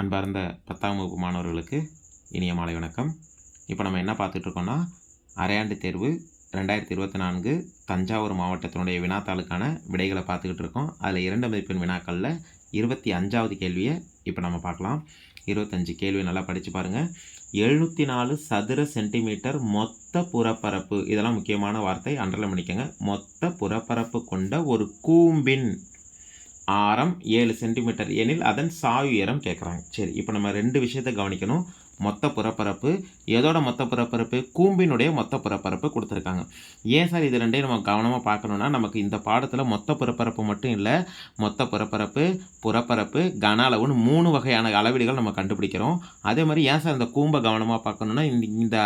அன்பார்ந்த பத்தாம் வகுப்பு மாணவர்களுக்கு இனிய மாலை வணக்கம். இப்போ நம்ம என்ன பார்த்துட்ருக்கோன்னா அரையாண்டு தேர்வு ரெண்டாயிரத்தி இருபத்தி நான்கு தஞ்சாவூர் மாவட்டத்தினுடைய வினாத்தாளுக்கான விடைகளை பார்த்துக்கிட்டு இருக்கோம். அதில் இரண்டு மதிப்பெண் வினாக்களில் இருபத்தி அஞ்சாவது கேள்வியை இப்போ நம்ம பார்க்கலாம். இருபத்தஞ்சு கேள்வி நல்லா படித்து பாருங்கள் எழுநூற்றி நாலு சதுர சென்டிமீட்டர் மொத்த புறப்பரப்பு. இதெல்லாம் முக்கியமான வார்த்தை. அண்டர்லைன் பண்ணிக்கோங்க மொத்த புறப்பரப்பு கொண்ட ஒரு கூம்பின் ஆரம் ஏழு சென்டிமீட்டர் எனில் அதன் சாய் உயரம் கேட்குறாங்க. சரி இப்போ நம்ம ரெண்டு விஷயத்தை கவனிக்கணும். மொத்த புறப்பரப்பு எதோட மொத்த புறப்பரப்பு? கூம்பினுடைய மொத்த புறப்பரப்பு கொடுத்துருக்காங்க. ஏன் சார் இது ரெண்டையும் நம்ம கவனமாக பார்க்கணுன்னா நமக்கு இந்த பாடத்தில் மொத்த புறப்பரப்பு மட்டும் இல்லை மொத்த புறப்பரப்பு புறப்பரப்பு கன அளவுன்னு மூணு வகையான அளவீடுகள் நம்ம கண்டுபிடிக்கிறோம். அதே மாதிரி ஏன் சார் இந்த கூம்பை கவனமாக பார்க்கணுன்னா இந்த இந்த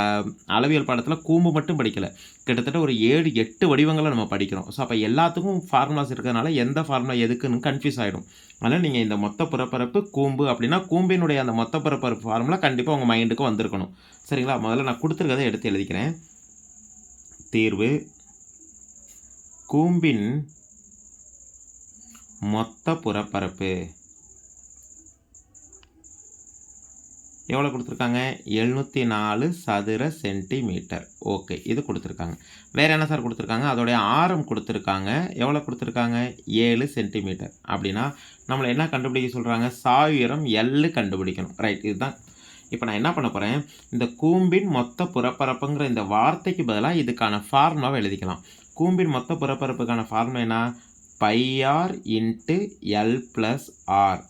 அளவியல் பாடத்தில் கூம்பு மட்டும் படிக்கலை. கிட்டத்தட்ட ஒரு ஏழு எட்டு வடிவங்களை நம்ம படிக்கிறோம். ஸோ அப்போ எல்லாத்துக்கும் ஃபார்முலாஸ் இருக்கிறதுனால எந்த ஃபார்முலா எதுக்குன்னு கன்ஃபியூஸ் ஆகிடும் அதனால் நீங்கள் இந்த மொத்த புறப்பரப்பு கூம்பு அப்படின்னா கூம்பினுடைய அந்த மொத்த புறப்பரப்பு ஃபார்முலா கண்டிப்பாக உங்கள் மைண்டுக்கு வந்திருக்கணும். சரிங்களா? முதல்ல நான் கொடுத்துருக்கதை எடுத்து எழுதிக்கிறேன். தீர்வு. கூம்பின் மொத்த புறப்பரப்பு. எவ்வளோ கொடுத்துருக்காங்க? எழுநூற்றி நாலு சதுர சென்டிமீட்டர். ஓகே இது கொடுத்துருக்காங்க. வேறு என்ன சார் கொடுத்துருக்காங்க? அதோடைய ஆரம் கொடுத்துருக்காங்க. எவ்வளோ கொடுத்துருக்காங்க? ஏழு சென்டிமீட்டர். அப்படின்னா நம்மளை என்ன கண்டுபிடிக்க சொல்கிறாங்க சாயுரம் எல்லு கண்டுபிடிக்கணும். ரைட் இதுதான். இப்போ நான் என்ன பண்ண போகிறேன் இந்த கூம்பின் மொத்த புறப்பரப்புங்கிற இந்த வார்த்தைக்கு பதிலாக இதுக்கான ஃபார்முலாவை எழுதிக்கலாம். கூம்பின் மொத்த புறப்பரப்புக்கான ஃபார்முலா என்ன? Pi R into L plus R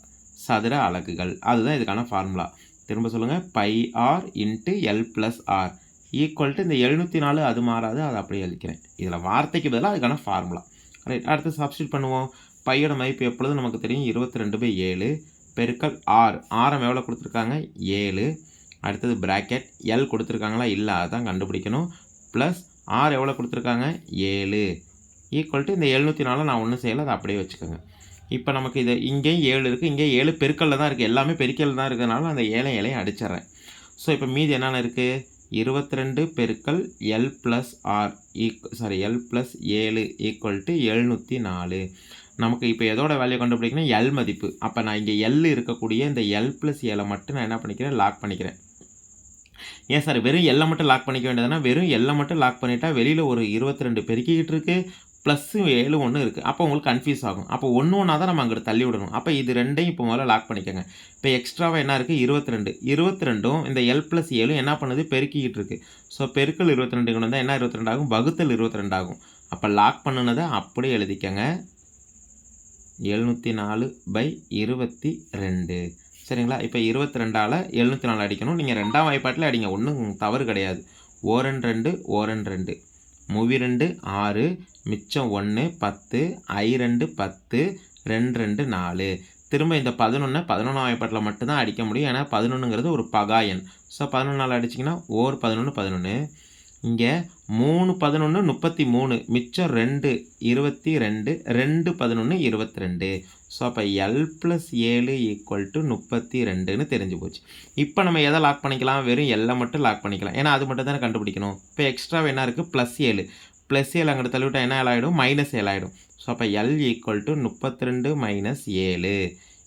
சதுர அலகுகள். அதுதான் இதுக்கான ஃபார்முலா திரும்ப சொல்லுங்கள் pi R into L plus R. Equal to இந்த எழுநூற்றி நாலு அது மாறாது அதை அப்படியே அழிக்கிறேன் இதில் வார்த்தைக்கு பதிலாக அதுக்கான ஃபார்முலா. ரைட் அடுத்து சப்ஸ்டியூட் பண்ணுவோம். பையோட மதிப்பு எப்பொழுதும் நமக்கு தெரியும்? இருபத்தி ரெண்டு பை ஏழு பெருக்கல் ஆர் ஆரம் எவ்வளோ கொடுத்துருக்காங்க? ஏழு. அடுத்தது ப்ராக்கெட் எல் கொடுத்துருக்காங்களா? இல்லை அதுதான் கண்டுபிடிக்கணும். ப்ளஸ் ஆர் எவ்வளோ கொடுத்துருக்காங்க? ஏழு. ஈக்குவல் டு இந்த எழுநூற்றி நாலு நான் ஒன்றும் செய்யலை அதை அப்படியே வச்சுக்கோங்க. இப்போ நமக்கு இது இங்கேயும் ஏழு இருக்குது இங்கே ஏழு பெருக்கல்ல தான் இருக்குது எல்லாமே பெருக்கல் தான் இருக்கிறதுனால அந்த ஏழை ஏழையும் அடிச்சிட்றேன். ஸோ இப்போ மீதி என்னென்ன இருக்குது இருபத்தி ரெண்டு பெருக்கல் எல் ப்ளஸ் ஆர் ஈக் சாரி எல் ப்ளஸ் ஏழு ஈக்குவல் டு எழுநூற்றி நாலு. நமக்கு இப்போ எதோட வேல்யூ கண்டுபிடிக்கணும்? எல் மதிப்பு. அப்போ நான் இங்கே எல் இருக்கக்கூடிய இந்த எல் ப்ளஸ் ஏழை மட்டும் நான் என்ன பண்ணிக்கிறேன்? லாக் பண்ணிக்கிறேன். ஏன் சார் வெறும் எல்லை மட்டும் லாக் பண்ணிக்க வேண்டியதுன்னா வெறும் எல்லை மட்டும் லாக் பண்ணிட்டா வெளியில் ஒரு இருபத்தி ரெண்டு பெருக்கிக்கிட்டு இருக்குது ப்ளஸ்ஸு ஏழு ஒன்று இருக்குது அப்போ உங்களுக்கு கன்ஃபியூஸ் ஆகும். அப்போ ஒன்று ஒன்றா தான் நம்ம அங்கிட்டு தள்ளி விடணும். அப்போ இது ரெண்டையும் இப்போ முதல்ல லாக் பண்ணிக்கோங்க. இப்போ எக்ஸ்ட்ராவாக என்ன இருக்குது இருபத்தி ரெண்டு இருபத்தி ரெண்டும் இந்த எல் ப்ளஸ் ஏழும் என்ன பண்ணுது? பெருக்கிக்கிட்டு இருக்குது ஸோ பெருக்கல் இருபத்தி ரெண்டு வந்தால் என்ன இருபத்தி ரெண்டு ஆகும்? வகுத்தல் இருபத்தி ரெண்டு ஆகும். அப்போ லாக் பண்ணுனதை அப்படியே எழுதிக்கங்க. எழுநூற்றி நாலு பை இருபத்தி ரெண்டு சரிங்களா? இப்போ இருபத்தி ரெண்டால் எழுநூற்றி நாலு அடிக்கணும். நீங்கள் ரெண்டாம் வாய்ப்பாட்டில் அடிங்க. ஒன்றும் தவறு கிடையாது. ஓரன் ரெண்டு ஓரன் ரெண்டு. முவி ரெண்டு ஆறு மிச்சம் ஒன்று பத்து ஐ ரெண்டு பத்து ரெண்டு ரெண்டு நாலு. திரும்ப இந்த பதினொன்று பதினொன்றாம் வாய்ப்பாட்டில் மட்டும்தான் அடிக்க முடியும். ஏன்னா பதினொன்றுங்கிறது ஒரு பகாயன் ஸோ பதினொன்று நாள் அடிச்சிங்கன்னா ஓர் பதினொன்று பதினொன்று இங்கே மூணு பதினொன்று முப்பத்தி மூணு மிச்சம் ரெண்டு இருபத்தி ரெண்டு ரெண்டு பதினொன்று இருபத்தி ரெண்டு. ஸோ அப்போ எல் ப்ளஸ் ஏழு ஈக்குவல் டு முப்பத்தி ரெண்டுன்னு தெரிஞ்சு போச்சு. இப்போ நம்ம எதை லாக் பண்ணிக்கலாம்? வெறும் எல்லை மட்டும் லாக் பண்ணிக்கலாம். ஏன்னா அது மட்டும் தானே கண்டுபிடிக்கணும். இப்போ எக்ஸ்ட்ரா என்ன இருக்குது ப்ளஸ் ஏழு. ப்ளஸ் ஏழு அங்கிட்ட தள்ளிவிட்டால் என்ன ஆகிடும் மைனஸ் ஏழாயிடும் ஆகிடும் ஸோ அப்போ எல் ஈக்குவல் டு முப்பத்தி ரெண்டு மைனஸ் ஏழு.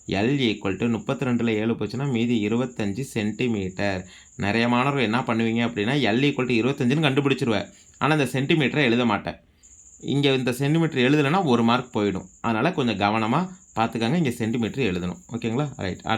எல் ஈக்குவல் டு முப்பத்தி ரெண்டில் ஏழு போச்சுன்னா மீதி இருபத்தஞ்சி சென்டிமீட்டர் நிறைய மாணவர்கள் என்ன பண்ணுவீங்க அப்படின்னா எல் ஈக்குவல் டு இருபத்தஞ்சுன்னு கண்டுபிடிச்சிருவேன் ஆனால் இந்த சென்டிமீட்டரை எழுத மாட்டேன். இங்கே இந்த சென்டிமீட்டர் எழுதலைன்னா ஒரு மார்க் போயிடும். அதனால் கொஞ்சம் கவனமாக பார்த்துக்கங்க இங்கே சென்டிமீட்டர் எழுதணும். ஓகேங்களா? ரைட்